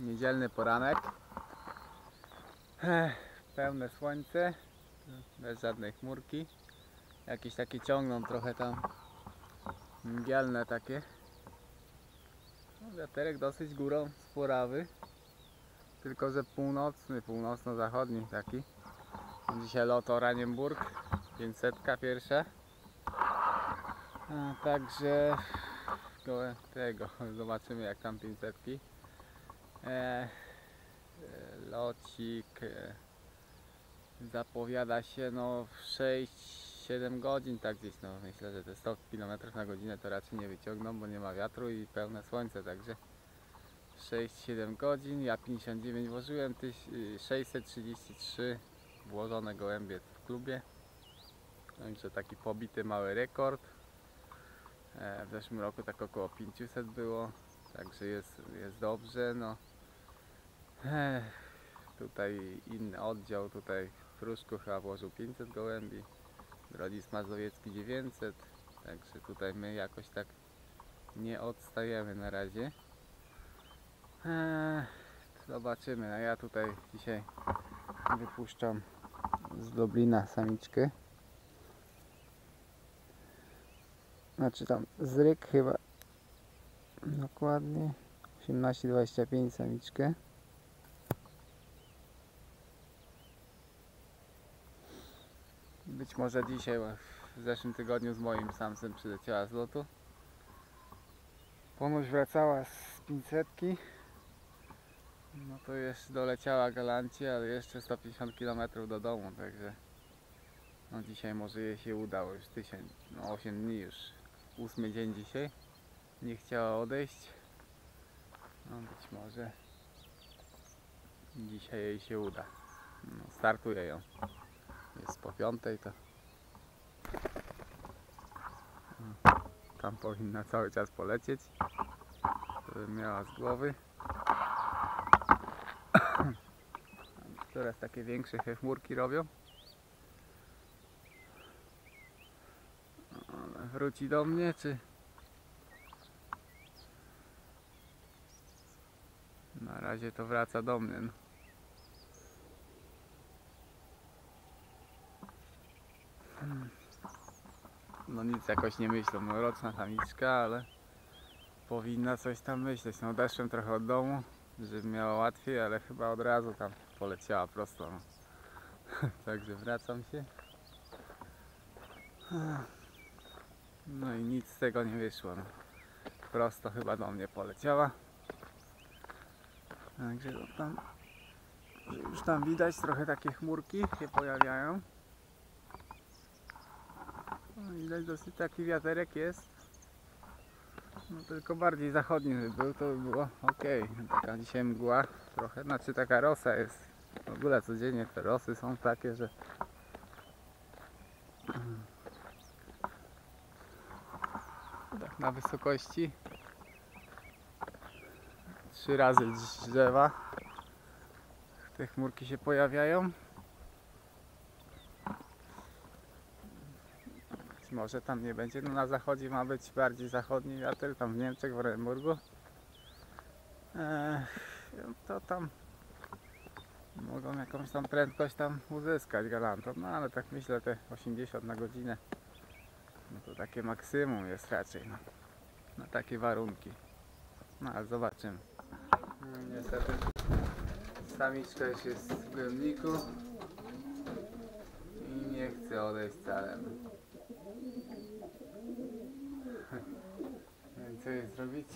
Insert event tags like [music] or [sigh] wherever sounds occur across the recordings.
Niedzielny poranek. Pełne słońce. Bez żadnej chmurki. Jakieś takie ciągną trochę tam mgielne takie. Wiaterek dosyć górą sporawy. Tylko, że północny, północno-zachodni taki. Dzisiaj lot Oranienburg. 500 pierwsza. A, także go- tego zobaczymy jak tam 500. E, e, locik e, zapowiada się no w 6-7 godzin tak gdzieś no myślę, że te 100 km na godzinę to raczej nie wyciągną, bo nie ma wiatru i pełne słońce, także 6-7 godzin, ja 59 włożyłem, tyś- y, 633 włożone gołębie w klubie. Także taki pobity mały rekord. E, W zeszłym roku tak około 500 było, także jest, jest dobrze. No. Tutaj inny oddział, tutaj w Pruszku chyba włożył 500 gołębi, Grodzic Mazowiecki 900, także tutaj my jakoś tak nie odstajemy na razie. Zobaczymy, a ja tutaj dzisiaj wypuszczam z Lublina samiczkę. Znaczy tam zryk chyba dokładnie 18-25 samiczkę. Być może dzisiaj, w zeszłym tygodniu z moim samcem przyleciała z lotu. Ponoć wracała z 500. No to jeszcze doleciała galancie, ale jeszcze 150 km do domu, także no dzisiaj może jej się udało już tysiąc, no 8 dni już, ósmy dzień dzisiaj. Nie chciała odejść. No być może dzisiaj jej się uda. No, startuję ją. Jest po piątej to tam powinna cały czas polecieć. Żeby miała z głowy. [coughs] Coraz takie większe chmurki robią. Ale wróci do mnie, czy... Na razie to wraca do mnie. No. Hmm. No nic jakoś nie myślą, no roczna ale powinna coś tam myśleć. No odeszłem trochę od domu, żeby miała łatwiej, ale chyba od razu tam poleciała prosto. No. [laughs] Także wracam się. No i nic z tego nie wyszło. No. Prosto chyba do mnie poleciała. Także tam już tam widać trochę takie chmurki się pojawiają. Widać dosyć taki wiaterek jest. No tylko bardziej zachodni by był, to by było ok. Taka dzisiaj mgła trochę, znaczy taka rosa jest. W ogóle codziennie te rosy są takie, że tak na wysokości trzy razy drzewa te chmurki się pojawiają. Może tam nie będzie, no na zachodzie ma być bardziej zachodni wiatr, tam w Niemczech, w Oremburgu. Eee, to tam mogą jakąś tam prędkość tam uzyskać galantą, no ale tak myślę te 80 na godzinę no to takie maksimum jest raczej no, na takie warunki. No ale zobaczymy. No, niestety samiczka już jest w głębniku i nie chce odejść wcale. Więc co jej zrobić?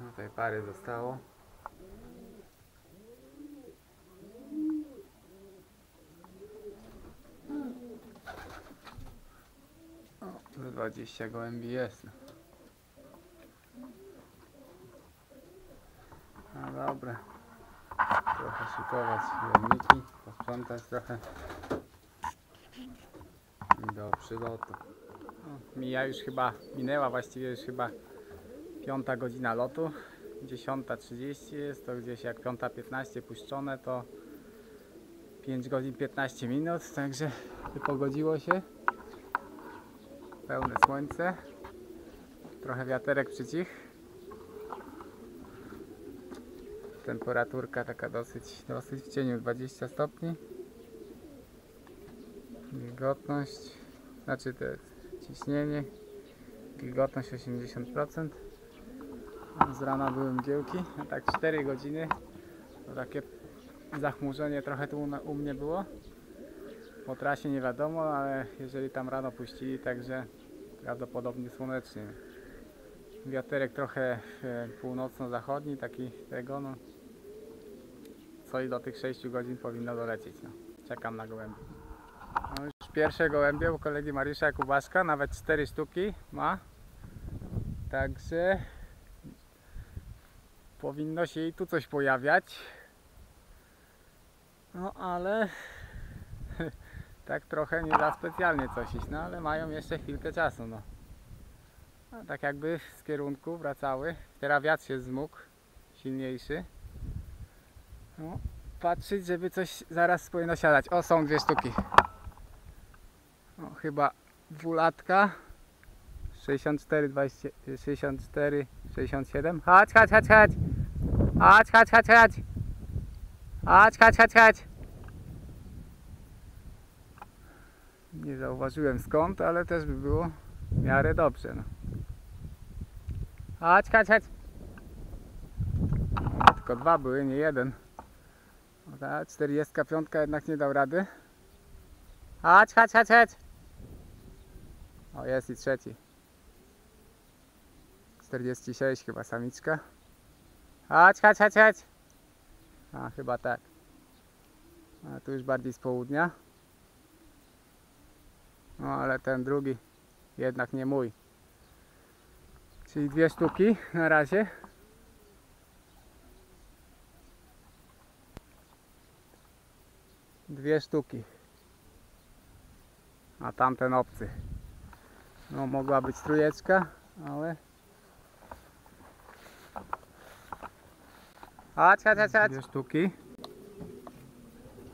No, Tutaj pary zostało. O, ze 20 gołębi jest. No. Dobra. Trochę szykować głębniki, posprzątać trochę. Do przylotu. Mija już chyba, minęła właściwie już chyba piąta godzina lotu. 10.30 jest to gdzieś jak 5.15 puszczone to 5 godzin 15 minut, także wypogodziło się. Pełne słońce. Trochę wiaterek przycich. temperaturka taka dosyć, dosyć w cieniu 20 stopni. Wilgotność, znaczy to jest ciśnienie, wilgotność 80%. Z rana były mgiełki, tak 4 godziny. To takie zachmurzenie trochę tu u, mnie było. Po trasie nie wiadomo, ale jeżeli tam rano puścili, także prawdopodobnie słonecznie. Wiaterek trochę e, północno-zachodni, taki tego, no. Coś do tych 6 godzin powinno dolecieć, no. Czekam na gołębie. Pierwsze gołębie u kolegi Mariusza Kubaszka, nawet 4 sztuki ma. Także powinno się i tu coś pojawiać. No ale [laughs] tak trochę nie da specjalnie coś iść, no ale mają jeszcze chwilkę czasu, no. A tak jakby z kierunku wracały. Teraz wiatr się zmógł, silniejszy. No, patrzeć, żeby coś zaraz powinno siadać. O, są dwie sztuki. O, chyba dwulatka. 64, 20, 64, 67. Chodź, chodź, chodź, chodź. Chodź, chodź, chodź, chodź. Chodź, chodź, chodź, chodź. Nie zauważyłem skąd, ale też by było w miarę dobrze. No. Chodź, chodź, chodź. O, tylko dwa były, nie jeden. Ta 45 jednak nie dał rady. Chodź, chodź, chodź, chodź. O, jest i trzeci. 46 chyba samiczka. Chodź, chodź, chodź, chodź. A, chyba tak. A tu już bardziej z południa. No, ale ten drugi jednak nie mój. Czyli dwie sztuki na razie. Dwie sztuki. A tamten obcy. No mogła być trójeczka, ale... Chodź, chodź, chodź, chodź. Dwie sztuki.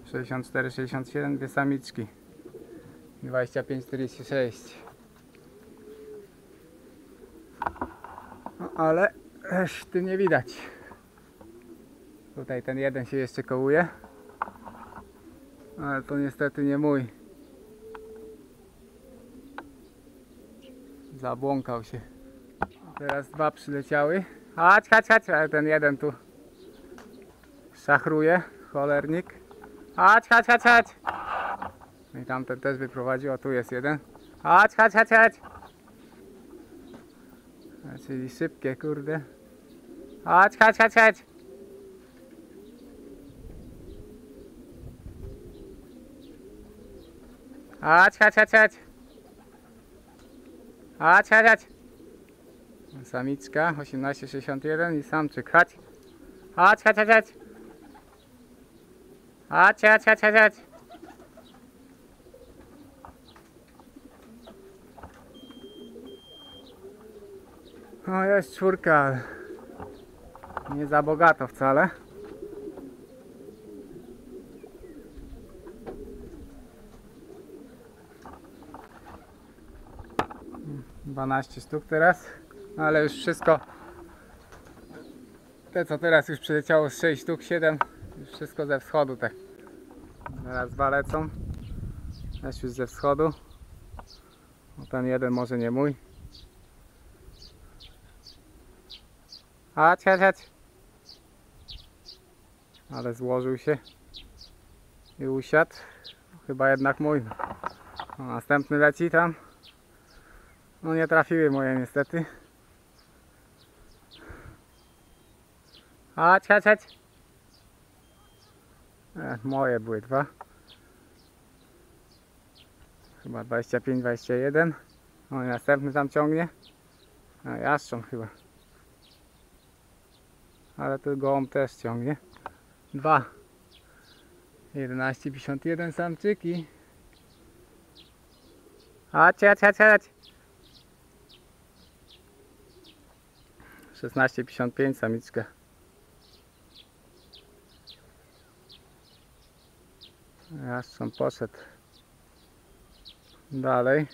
64, 67, dwie samiczki. 25, 46. No, ale reszty nie widać. Tutaj ten jeden się jeszcze kołuje. Ale to niestety nie mój. Zabłąkał się. Teraz dwa przyleciały. Chodź, chodź, chodź, ale ten jeden tu szachruje, cholernik. Chodź, chodź, chodź, chodź. No i tamten też wyprowadził, a tu jest jeden. Chodź, chodź, chodź, chodź. A, Czyli szybkie, kurde. Chodź, chodź, chodź, chodź. Chodź, chodź, chodź, chodź. Chodź, chodź, chodź. Samiczka 1861 i samczyk. Chodź. Chodź, chodź, chodź, chodź. Chodź, chodź, chodź, chodź, chodź. No jest czwórka, nie za bogato wcale. 12 sztuk teraz, no ale już wszystko. Te co teraz już przyleciało z 6 sztuk, 7, już wszystko ze wschodu tak. Teraz dwa lecą. Też już ze wschodu. No ten jeden może nie mój. Chodź, chodź, chodź. Ale złożył się i usiadł. Chyba jednak mój. O, następny leci tam. No nie trafiły moje niestety. Chodź, chodź, chodź. E, moje były dwa. Chyba 25, 21. O, i następny tam ciągnie. A jastrząb chyba. Ale tu gołąb też ciągnie. Dwa. 11,51 samczyki. Chodź, chodź, chodź, chodź. 16,55 samiczka. Jastrząb poszedł. Dalej.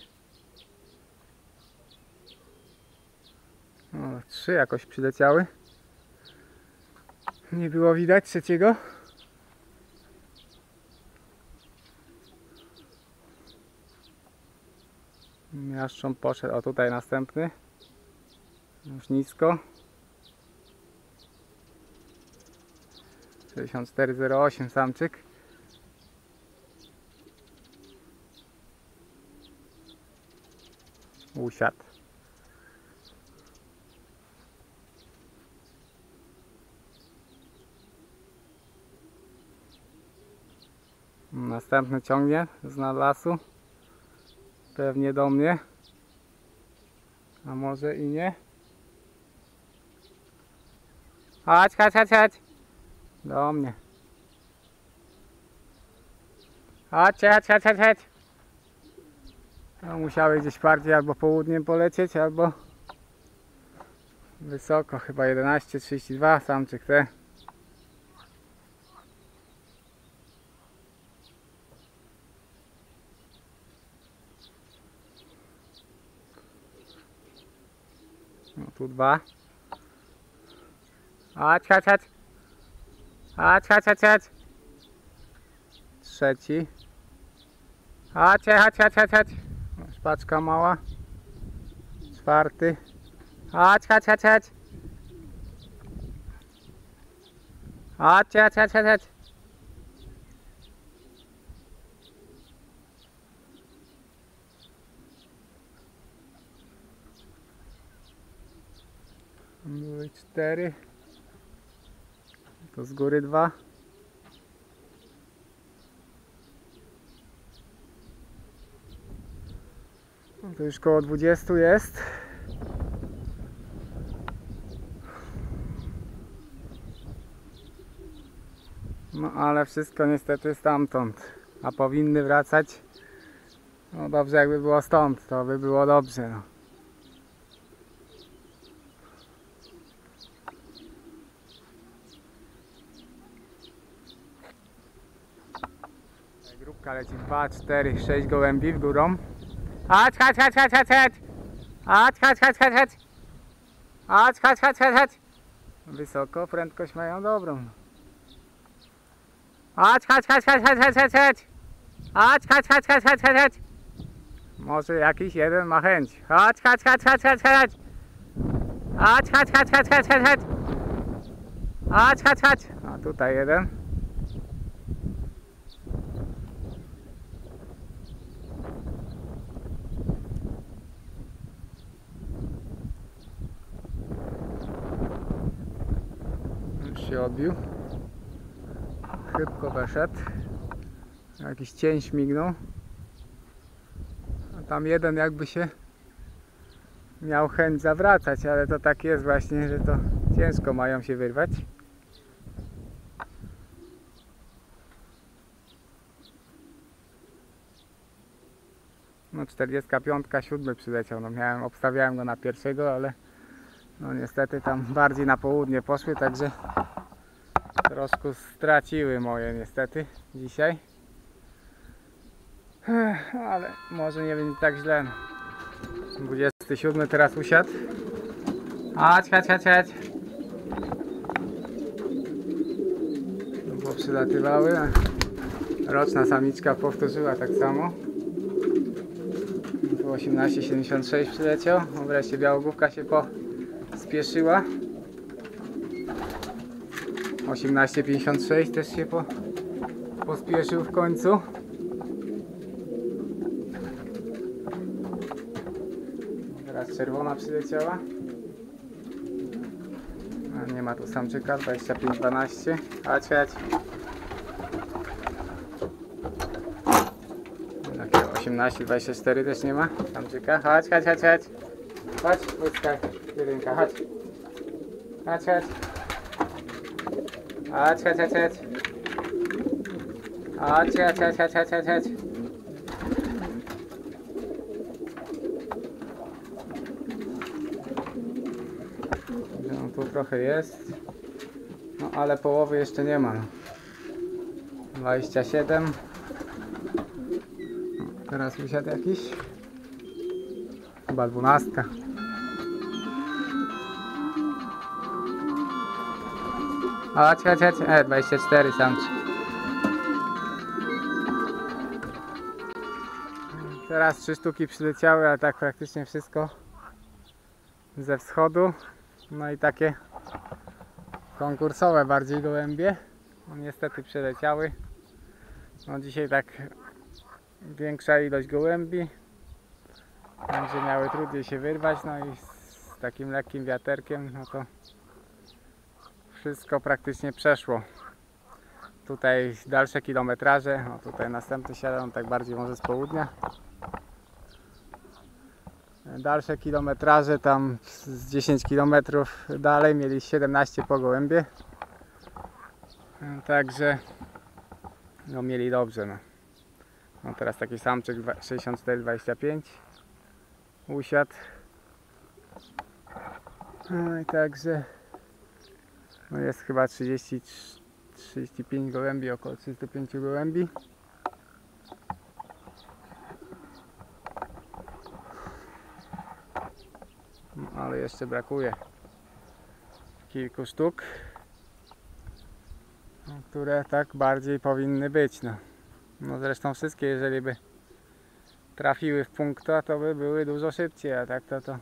O, trzy jakoś przyleciały. Nie było widać trzeciego. Miaszcząb poszedł, o tutaj następny. Już nisko. 6408 samczyk. Usiadł. Następny ciągnie z lasu. Pewnie do mnie. A może i nie. Chodź, chodź, chodź, chodź. Do mnie. Chodź, chodź, chodź, chodź, chodź. No, musiały gdzieś bardziej albo południem polecieć, albo wysoko, chyba 11.32 samczyk te. No tu dwa. Chodź, chodź, chodź. Chodź, chodź, chodź, chodź. Trzeci. Chodź, chodź, chodź, chodź, chodź. Szpaczka mała. Czwarty. Chodź, chodź, chodź, chodź. Chodź, chodź, chodź, chodź, chodź. Były cztery. To z góry dwa. No to już koło 20 jest. No ale wszystko niestety stamtąd. A powinny wracać. No dobrze jakby było stąd, to by było dobrze. No. Grupka leci 2, 4, 6 gołębi w górą. Chodź, chodź, chodź, chodź, chodź, chodź. Chodź, chodź, chodź, chodź, chodź. Chodź, chodź, chodź, chodź, chodź. Wysoko, prędkość mają dobrą. Chodź, chodź, chodź, chodź, chodź, chodź, chodź, chodź. Chodź, chodź, chodź, chodź, chodź, chodź, chodź. Może jakiś jeden ma chęć. Chodź, chodź, chodź, chodź, chodź, chodź. Chodź, chodź, chodź, chodź, chodź, chodź, chodź. Chodź, chodź, chodź. A tutaj jeden. Już się odbił. Szybko weszedł. Jakiś cień śmignął. A tam jeden jakby się miał chęć zawracać, ale to tak jest właśnie, że to ciężko mają się wyrwać. No 45, 7 przyleciał. No miałem, obstawiałem go na pierwszego, ale no niestety tam bardziej na południe poszły, także troszkę straciły moje niestety dzisiaj. Ale może nie będzie tak źle. no. 27 teraz usiadł. Chodź, chodź, chodź, chodź. No bo przylatywały. Roczna samiczka powtórzyła tak samo. Tu 18,76 przyleciał. Wreszcie białogłówka się pospieszyła. 18,56 też się po, pospieszył w końcu. Teraz czerwona przyleciała. A nie ma tu samczyka, 25-12. Chodź, chodź. Takie 18-24 też nie ma samczyka. Chodź, chodź, chodź, chodź. Chodź, łyskaj, jedynka, chodź. Chodź, chodź. Chodź, chodź, chodź, chodź. Chodź, chodź, chodź, chodź, chodź, chodź, tu trochę jest. No ale połowy jeszcze nie ma. no. 27. No, teraz wysiadł jakiś. Chyba 12. Chodź, chodź, chodź. E, 24 samczy. Teraz trzy sztuki przyleciały, ale tak praktycznie wszystko ze wschodu. No i takie konkursowe bardziej gołębie. No niestety przyleciały. No dzisiaj tak większa ilość gołębi. Będzie miały trudniej się wyrwać, no i z takim lekkim wiaterkiem, no to wszystko praktycznie przeszło. Tutaj dalsze kilometraże, no tutaj następny siadam tak bardziej może z południa. Dalsze kilometraże tam z 10 km dalej mieli 17 po gołębie. Także no mieli dobrze no. No teraz taki samczyk dwa- 64-25 usiadł. No i także no jest chyba 30, 35 gołębi, około 35 gołębi. No, ale jeszcze brakuje kilku sztuk, no, które tak bardziej powinny być. No. no zresztą wszystkie, jeżeli by trafiły w punkta, to by były dużo szybciej, a tak to to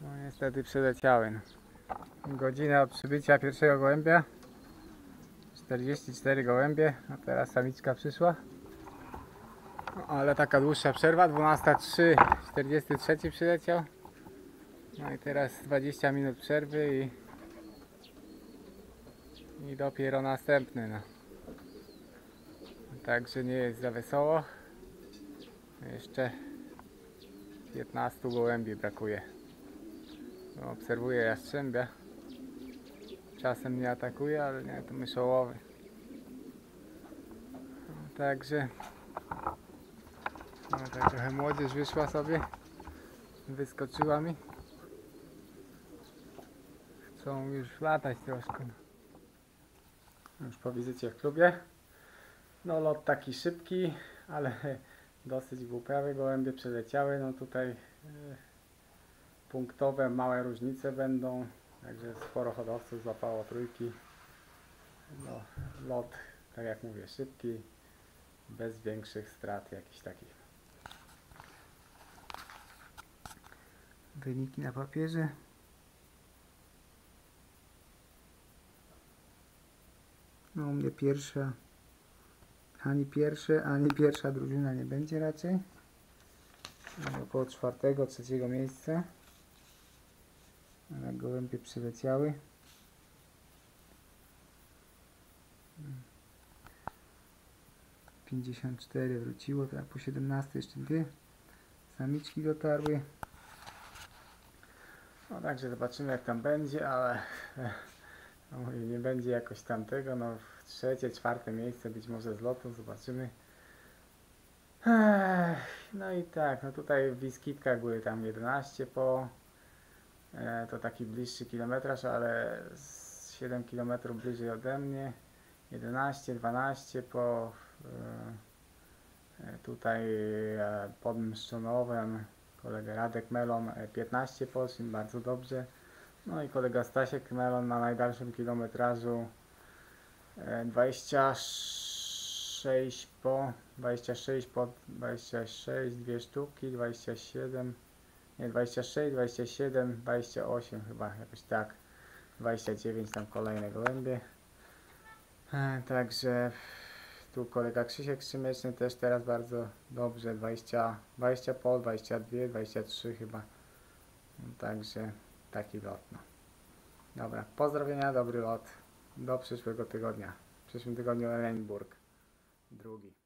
no niestety przyleciały. No. Godzinę od przybycia pierwszego gołębia 44 gołębie, a teraz samiczka przyszła. No, ale taka dłuższa przerwa, 12.03, 43 przyleciał. No i teraz 20 minut przerwy i, i dopiero następny. No. Także nie jest za wesoło. Jeszcze 15 gołębi brakuje. Obserwuję jastrzębia. Czasem mnie atakuje, ale nie, to myszołowy. No, także no, tak trochę młodzież wyszła sobie. Wyskoczyła mi. Chcą już latać troszkę. Już po wizycie w klubie. No lot taki szybki, ale [laughs] dosyć głupiawy. Gołębie przeleciały. No tutaj e, punktowe małe różnice będą. Także sporo hodowców złapało trójki. No, lot, tak jak mówię, szybki, bez większych strat jakichś takich. Wyniki na papierze. No u mnie pierwsza, ani pierwsze, ani pierwsza drużyna nie będzie raczej. No, Około czwartego, trzeciego miejsca. Ale gołębie przyleciały. Mm. 54 wróciło, tak po 17 jeszcze dwie samiczki dotarły. No także zobaczymy jak tam będzie, ale [laughs] no, nie będzie jakoś tamtego, no w trzecie, czwarte miejsce być może z lotu, zobaczymy. Ech, No i tak, no tutaj w Wiskitkach były tam 11 po, to taki bliższy kilometraż, ale z 7 km bliżej ode mnie, 11, 12 po e, e, tutaj e, pod Mszczonowem, kolega Radek Melon e, 15 po, bardzo dobrze. No i kolega Stasiek Melon na najdalszym kilometrażu e, 26 po, 26 po 26, dwie sztuki, 27, nie 26, 27, 28 chyba, jakoś tak, 29 tam kolejne gołębie. E, Także tu kolega Krzysiek Strzymeczny też teraz bardzo dobrze, 20, 20 po, 22, 23 chyba. No, Także taki lot. No. Dobra, pozdrowienia, dobry lot. Do przyszłego tygodnia. W przyszłym tygodniu Elenburg. Drugi.